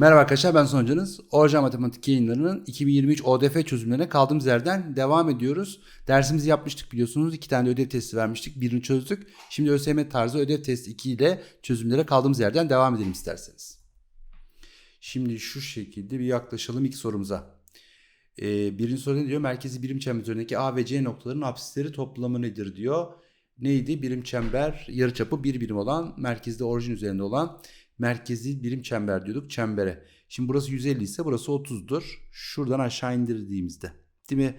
Merhaba arkadaşlar ben Sonucanız. Orja Matematik yayınlarının 2023 ODF çözümlerine kaldığımız yerden devam ediyoruz. Dersimizi yapmıştık biliyorsunuz. iki tane ödev testi vermiştik. Birini çözdük. Şimdi ÖSYM tarzı ödev testi 2 ile çözümlere kaldığımız yerden devam edelim isterseniz. Şimdi şu şekilde bir yaklaşalım ilk sorumuza. Ee, birinci soru ne diyor? Merkezi birim çember üzerindeki A ve C noktaların apsisleri toplamı nedir diyor. Neydi? Birim çember yarıçapı bir birim olan merkezde orijin üzerinde olan merkezi birim çember diyorduk çembere. Şimdi burası 150 ise burası 30'dur. Şuradan aşağı indirdiğimizde. Değil mi?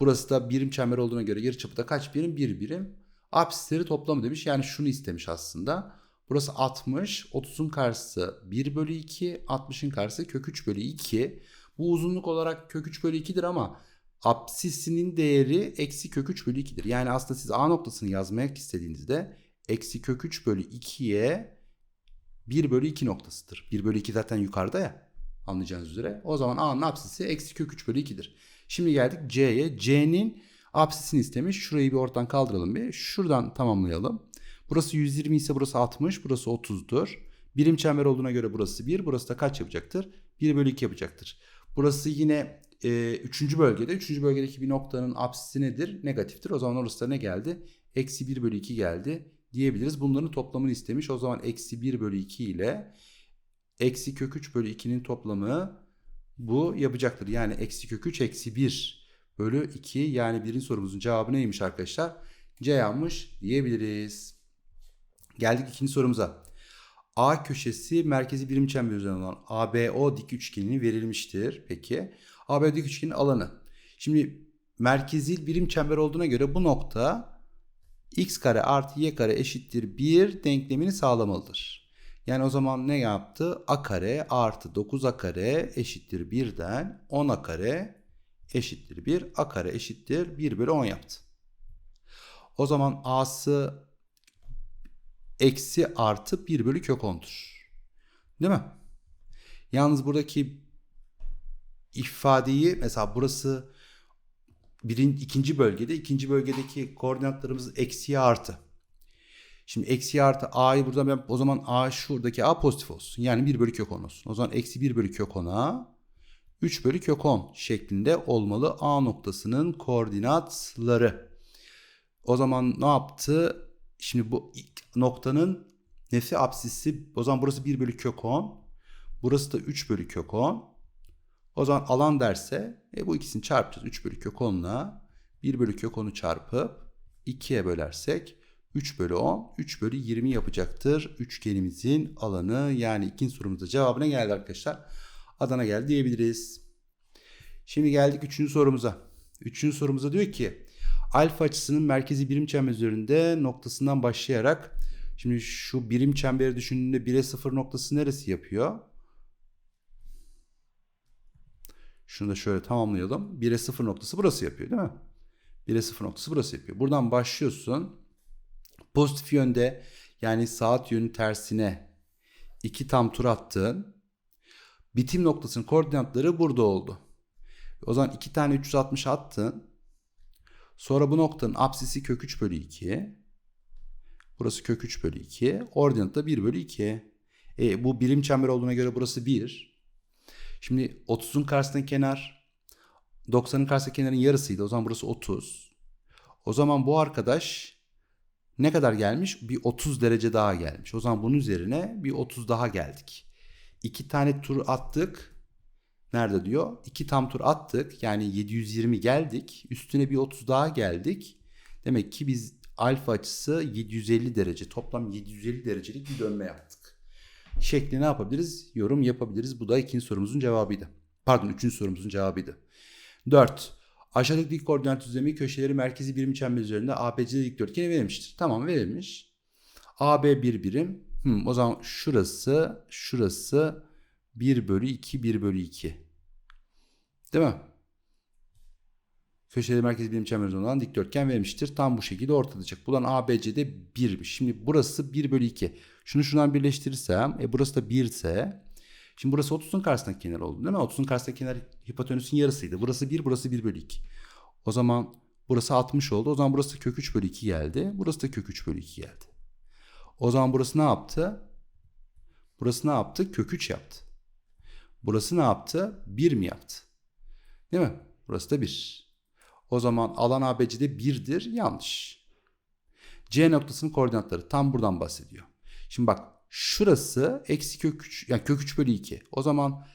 Burası da birim çember olduğuna göre yarıçapı da kaç birim? Bir birim. Apsisleri toplamı demiş. Yani şunu istemiş aslında. Burası 60. 30'un karşısı 1 bölü 2. 60'ın karşısı kök 3 bölü 2. Bu uzunluk olarak kök 3 bölü 2'dir ama apsisinin değeri eksi kök 3 bölü 2'dir. Yani aslında siz A noktasını yazmaya istediğinizde eksi kök 3 bölü 2'ye 1 bölü 2 noktasıdır. 1 bölü 2 zaten yukarıda ya anlayacağınız üzere. O zaman A'nın apsisi eksi kök 3 bölü 2'dir. Şimdi geldik C'ye. C'nin apsisini istemiş. Şurayı bir ortadan kaldıralım bir. Şuradan tamamlayalım. Burası 120 ise burası 60. Burası 30'dur. Birim çember olduğuna göre burası 1. Burası da kaç yapacaktır? 1 bölü 2 yapacaktır. Burası yine e, üçüncü bölgede. Üçüncü bölgedeki bir noktanın apsisi nedir? Negatiftir. O zaman orası da ne geldi? Eksi 1 bölü 2 geldi diyebiliriz. Bunların toplamını istemiş. O zaman eksi 1 bölü 2 ile eksi kök 3 bölü 2'nin toplamı bu yapacaktır. Yani eksi kök 3 eksi 1 bölü 2 yani birinci sorumuzun cevabı neymiş arkadaşlar? C yanmış diyebiliriz. Geldik ikinci sorumuza. A köşesi merkezi birim çember üzerinde olan ABO dik üçgenini verilmiştir. Peki ABO dik üçgenin alanı. Şimdi merkezi birim çember olduğuna göre bu nokta x kare artı y kare eşittir 1 denklemini sağlamalıdır. Yani o zaman ne yaptı? a kare artı 9a kare eşittir 1'den 10a kare eşittir 1. a kare eşittir 1 bölü 10 yaptı. O zaman a'sı eksi artı 1 bölü kök 10'dur. Değil mi? Yalnız buradaki ifadeyi mesela burası birin, ikinci bölgede ikinci bölgedeki koordinatlarımız eksiye artı. Şimdi eksi artı a'yı burada ben o zaman a şuradaki a pozitif olsun. Yani 1 bölü kök 10 olsun. O zaman eksi 1 bölü kök 10'a 3 bölü kök 10 şeklinde olmalı a noktasının koordinatları. O zaman ne yaptı? Şimdi bu noktanın nesi apsisi o zaman burası 1 bölü kök 10. Burası da 3 bölü kök 10. O zaman alan derse e, bu ikisini çarpacağız. 3 bölü kök 10 ile 1 bölü kök 10'u çarpıp 2'ye bölersek 3 bölü 10 3 bölü 20 yapacaktır. Üçgenimizin alanı yani ikinci sorumuzda cevabına geldi arkadaşlar. Adana geldi diyebiliriz. Şimdi geldik üçüncü sorumuza. Üçüncü sorumuza diyor ki alfa açısının merkezi birim çember üzerinde noktasından başlayarak şimdi şu birim çemberi düşündüğünde 1'e 0 noktası neresi yapıyor? Şunu da şöyle tamamlayalım. 1'e 0 noktası burası yapıyor değil mi? 1'e 0 noktası burası yapıyor. Buradan başlıyorsun. Pozitif yönde yani saat yönü tersine iki tam tur attın. Bitim noktasının koordinatları burada oldu. O zaman iki tane 360 attın. Sonra bu noktanın apsisi kök 3 bölü 2. Burası kök 3 bölü 2. Ordinat da 1 bölü 2. E, bu birim çember olduğuna göre burası 1. Şimdi 30'un karşısındaki kenar 90'ın karşısındaki kenarın yarısıydı. O zaman burası 30. O zaman bu arkadaş ne kadar gelmiş? Bir 30 derece daha gelmiş. O zaman bunun üzerine bir 30 daha geldik. İki tane tur attık. Nerede diyor? İki tam tur attık. Yani 720 geldik. Üstüne bir 30 daha geldik. Demek ki biz alfa açısı 750 derece. Toplam 750 derecelik bir dönme yaptık şekli ne yapabiliriz? Yorum yapabiliriz. Bu da ikinci sorumuzun cevabıydı. Pardon üçüncü sorumuzun cevabıydı. 4. Aşağıdaki dik koordinat düzlemi köşeleri merkezi birim çember üzerinde ABC dikdörtgeni verilmiştir. Tamam verilmiş. AB bir birim. Hmm, o zaman şurası, şurası 1 bölü 2, 1 bölü 2. Değil mi? Köşeli merkezi birim çember olan dikdörtgen verilmiştir. Tam bu şekilde ortalayacak. Bulan ABC'de 1'miş. Şimdi burası 1 bölü 2. Şunu şundan birleştirirsem e burası da 1 ise şimdi burası 30'un karşısındaki kenar oldu değil mi? 30'un karşısındaki kenar hipotenüsün yarısıydı. Burası 1 burası 1 bölü 2. O zaman burası 60 oldu. O zaman burası kök 3 bölü 2 geldi. Burası da kök 3 bölü 2 geldi. O zaman burası ne yaptı? Burası ne yaptı? Kök 3 yaptı. Burası ne yaptı? 1 mi yaptı? Değil mi? Burası da 1. O zaman alan ABC'de 1'dir. Yanlış. C noktasının koordinatları tam buradan bahsediyor. Şimdi bak şurası eksi kök 3 yani kök 3 bölü 2. O zaman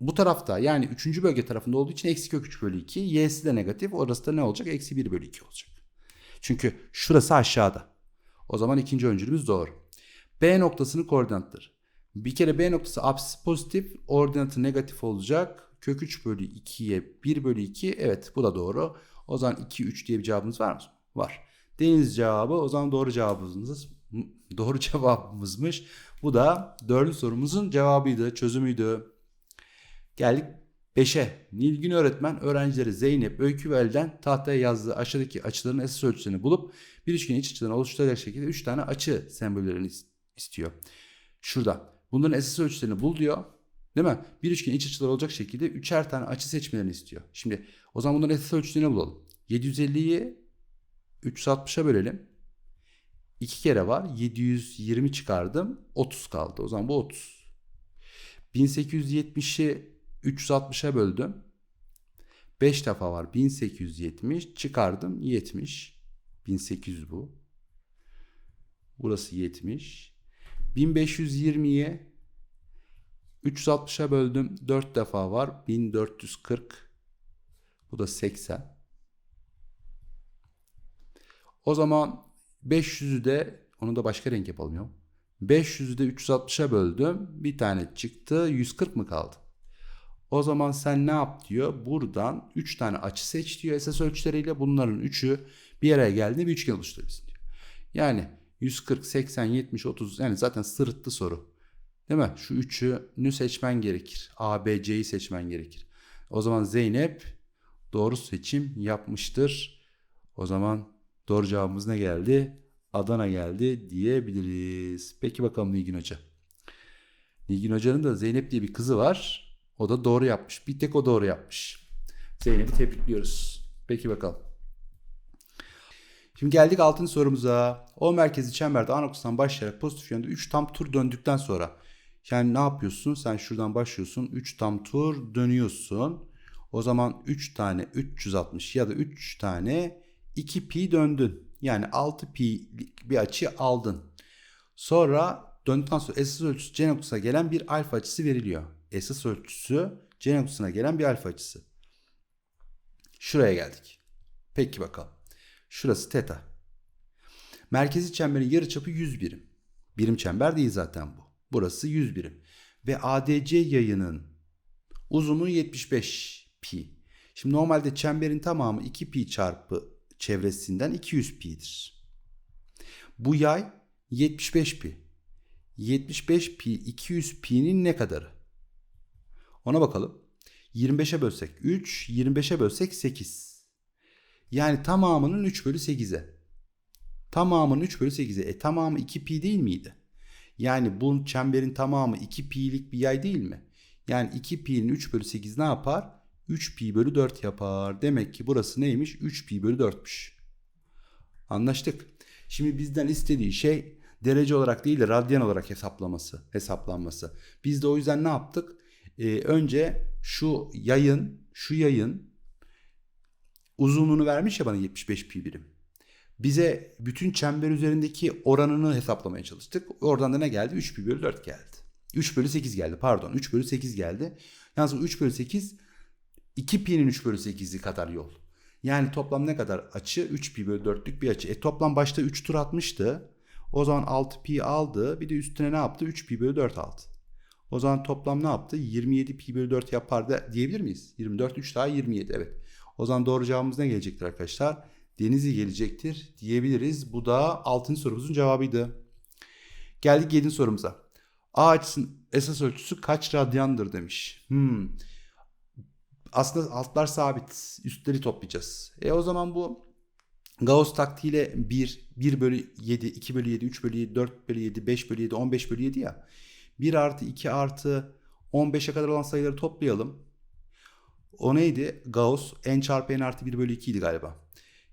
bu tarafta yani 3. bölge tarafında olduğu için eksi kök 3 bölü 2. Y'si de negatif. Orası da ne olacak? Eksi 1 bölü 2 olacak. Çünkü şurası aşağıda. O zaman ikinci öncülümüz doğru. B noktasının koordinatları. Bir kere B noktası apsisi pozitif, ordinatı negatif olacak. Kök 3 bölü 2'ye 1 bölü 2. Evet bu da doğru. O zaman 2, 3 diye bir cevabımız var mı? Var. Deniz cevabı o zaman doğru cevabımız doğru cevabımızmış. Bu da dördüncü sorumuzun cevabıydı, çözümüydü. Geldik 5'e. Nilgün öğretmen öğrencileri Zeynep, Öykü ve Elden tahtaya yazdığı aşağıdaki açıların esas ölçülerini bulup bir üçgenin iç açılarını oluşturacak şekilde 3 tane açı sembollerini istiyor. Şurada. Bunların esas ölçülerini bul diyor. Değil mi? Bir üçgenin iç açıları olacak şekilde üçer tane açı seçmelerini istiyor. Şimdi o zaman bunların esas ölçülerini bulalım. 750'yi 360'a bölelim. 2 kere var. 720 çıkardım. 30 kaldı. O zaman bu 30. 1870'i 360'a böldüm. 5 defa var. 1870 çıkardım. 70. 1800 bu. Burası 70. 1520'ye 360'a böldüm. 4 defa var. 1440. Bu da 80. O zaman 500'ü de onu da başka renk yapalım ya. 500'ü de 360'a böldüm. Bir tane çıktı. 140 mı kaldı? O zaman sen ne yap diyor. Buradan 3 tane açı seç diyor esas ölçüleriyle. Bunların 3'ü bir araya geldi bir üçgen oluşturabilirsin diyor. Yani 140, 80, 70, 30 yani zaten sırıttı soru. Değil mi? Şu üçünü seçmen gerekir. A, B, C'yi seçmen gerekir. O zaman Zeynep doğru seçim yapmıştır. O zaman doğru cevabımız ne geldi? Adana geldi diyebiliriz. Peki bakalım Nilgün Hoca. Nilgün Hoca'nın da Zeynep diye bir kızı var. O da doğru yapmış. Bir tek o doğru yapmış. Zeynep'i tebrikliyoruz. Peki bakalım. Şimdi geldik 6. sorumuza. O merkezi çemberde A noktasından başlayarak pozitif yönde 3 tam tur döndükten sonra yani ne yapıyorsun? Sen şuradan başlıyorsun. 3 tam tur dönüyorsun. O zaman 3 tane 360 ya da 3 tane 2 pi döndün. Yani 6 pi bir açı aldın. Sonra döndükten sonra esas ölçüsü C noktasına gelen bir alfa açısı veriliyor. Esas ölçüsü C noktasına gelen bir alfa açısı. Şuraya geldik. Peki bakalım. Şurası teta. Merkezi çemberin yarıçapı 100 birim. Birim çember değil zaten bu. Burası 100 birim. Ve ADC yayının uzunluğu 75 pi. Şimdi normalde çemberin tamamı 2 pi çarpı çevresinden 200 pi'dir. Bu yay 75 pi. 75 pi 200 pi'nin ne kadarı? Ona bakalım. 25'e bölsek 3, 25'e bölsek 8. Yani tamamının 3 bölü 8'e. Tamamının 3 bölü 8'e. E tamamı 2 pi değil miydi? Yani bu çemberin tamamı 2 pi'lik bir yay değil mi? Yani 2 pi'nin 3 bölü 8 ne yapar? 3 pi bölü 4 yapar. Demek ki burası neymiş? 3 pi bölü 4'müş. Anlaştık. Şimdi bizden istediği şey derece olarak değil de radyan olarak hesaplaması, hesaplanması. Biz de o yüzden ne yaptık? Ee, önce şu yayın, şu yayın uzunluğunu vermiş ya bana 75 pi birim. Bize bütün çember üzerindeki oranını hesaplamaya çalıştık. Oradan da ne geldi? 3 pi bölü 4 geldi. 3 bölü 8 geldi pardon. 3 bölü 8 geldi. Yalnız bu 3 bölü 8 2 pi'nin 3 bölü 8'i kadar yol. Yani toplam ne kadar açı? 3 pi bölü 4'lük bir açı. E toplam başta 3 tur atmıştı. O zaman 6 pi aldı. Bir de üstüne ne yaptı? 3 pi bölü 4 aldı. O zaman toplam ne yaptı? 27 pi bölü 4 yapar da diyebilir miyiz? 24 3 daha 27 evet. O zaman doğru cevabımız ne gelecektir arkadaşlar? Denizli gelecektir diyebiliriz. Bu da 6. sorumuzun cevabıydı. Geldik 7. sorumuza. A açısının esas ölçüsü kaç radyandır demiş. Hmm. Aslında altlar sabit. Üstleri toplayacağız. E o zaman bu Gauss taktiğiyle 1, 1 bölü 7, 2 bölü 7, 3 bölü 7, 4 bölü 7, 5 bölü 7, 15 bölü 7 ya. 1 artı 2 artı 15'e kadar olan sayıları toplayalım. O neydi? Gauss n çarpı n artı 1 bölü 2 idi galiba.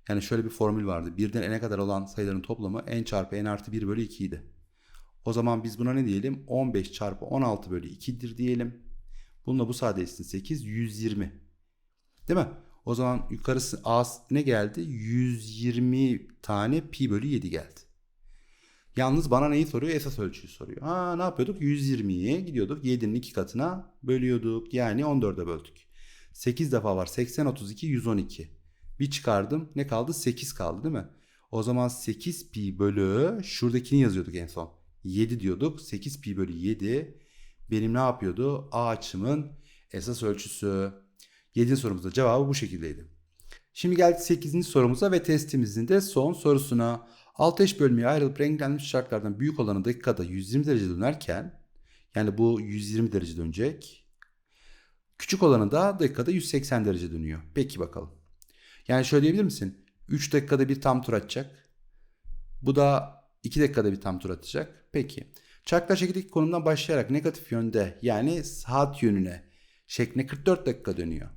Yani şöyle bir formül vardı. Birden n'e kadar olan sayıların toplamı n çarpı n artı 1 bölü 2 idi. O zaman biz buna ne diyelim? 15 çarpı 16 bölü 2'dir diyelim. Bununla bu sadeleşsin 8, 120. Değil mi? O zaman yukarısı A ne geldi? 120 tane pi bölü 7 geldi. Yalnız bana neyi soruyor? Esas ölçüyü soruyor. Ha ne yapıyorduk? 120'ye gidiyorduk. 7'nin 2 katına bölüyorduk. Yani 14'e böldük. 8 defa var. 80, 32, 112. Bir çıkardım. Ne kaldı? 8 kaldı değil mi? O zaman 8 pi bölü şuradakini yazıyorduk en son. 7 diyorduk. 8 pi bölü 7 benim ne yapıyordu? A açımın esas ölçüsü. 7. sorumuzda cevabı bu şekildeydi. Şimdi geldik 8. sorumuza ve testimizin de son sorusuna. 6 eş bölmeye ayrılıp renklenmiş şartlardan büyük olanı dakikada 120 derece dönerken yani bu 120 derece dönecek. Küçük olanı da dakikada 180 derece dönüyor. Peki bakalım. Yani şöyle diyebilir misin? 3 dakikada bir tam tur atacak. Bu da 2 dakikada bir tam tur atacak. Peki. Çarklar şekildeki konumdan başlayarak negatif yönde yani saat yönüne şekline 44 dakika dönüyor.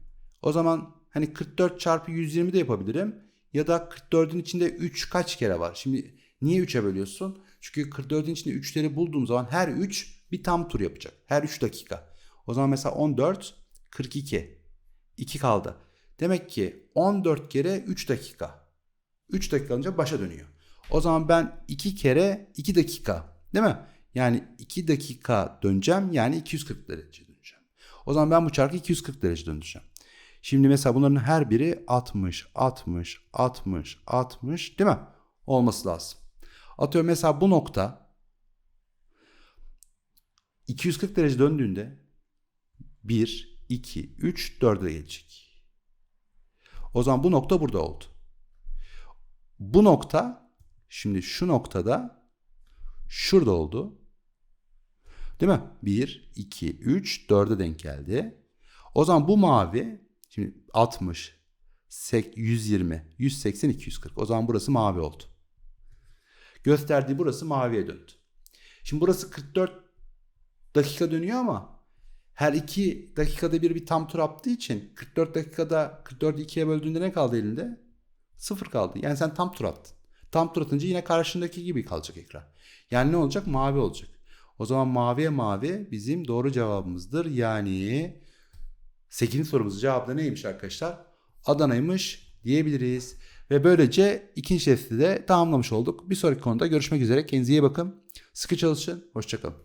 O zaman hani 44 çarpı 120 de yapabilirim. Ya da 44'ün içinde 3 kaç kere var? Şimdi niye 3'e bölüyorsun? Çünkü 44'ün içinde 3'leri bulduğum zaman her 3 bir tam tur yapacak. Her 3 dakika. O zaman mesela 14, 42. 2 kaldı. Demek ki 14 kere 3 dakika. 3 dakika önce başa dönüyor. O zaman ben 2 kere 2 dakika. Değil mi? Yani 2 dakika döneceğim. Yani 240 derece döneceğim. O zaman ben bu çarkı 240 derece döndüreceğim. Şimdi mesela bunların her biri 60, 60, 60, 60 değil mi? Olması lazım. Atıyorum mesela bu nokta 240 derece döndüğünde 1, 2, 3, 4'e gelecek. O zaman bu nokta burada oldu. Bu nokta şimdi şu noktada şurada oldu. Değil mi? 1, 2, 3, 4'e denk geldi. O zaman bu mavi şimdi 60, 120, 180, 240. O zaman burası mavi oldu. Gösterdiği burası maviye döndü. Şimdi burası 44 dakika dönüyor ama her 2 dakikada bir bir tam tur yaptığı için 44 dakikada 44'ü 2'ye böldüğünde ne kaldı elinde? Sıfır kaldı. Yani sen tam tur attın. Tam tur atınca yine karşındaki gibi kalacak ekran. Yani ne olacak? Mavi olacak. O zaman maviye mavi bizim doğru cevabımızdır. Yani 8. sorumuzun cevabı da neymiş arkadaşlar? Adana'ymış diyebiliriz. Ve böylece ikinci testi de tamamlamış olduk. Bir sonraki konuda görüşmek üzere. Kendinize iyi bakın. Sıkı çalışın. Hoşçakalın.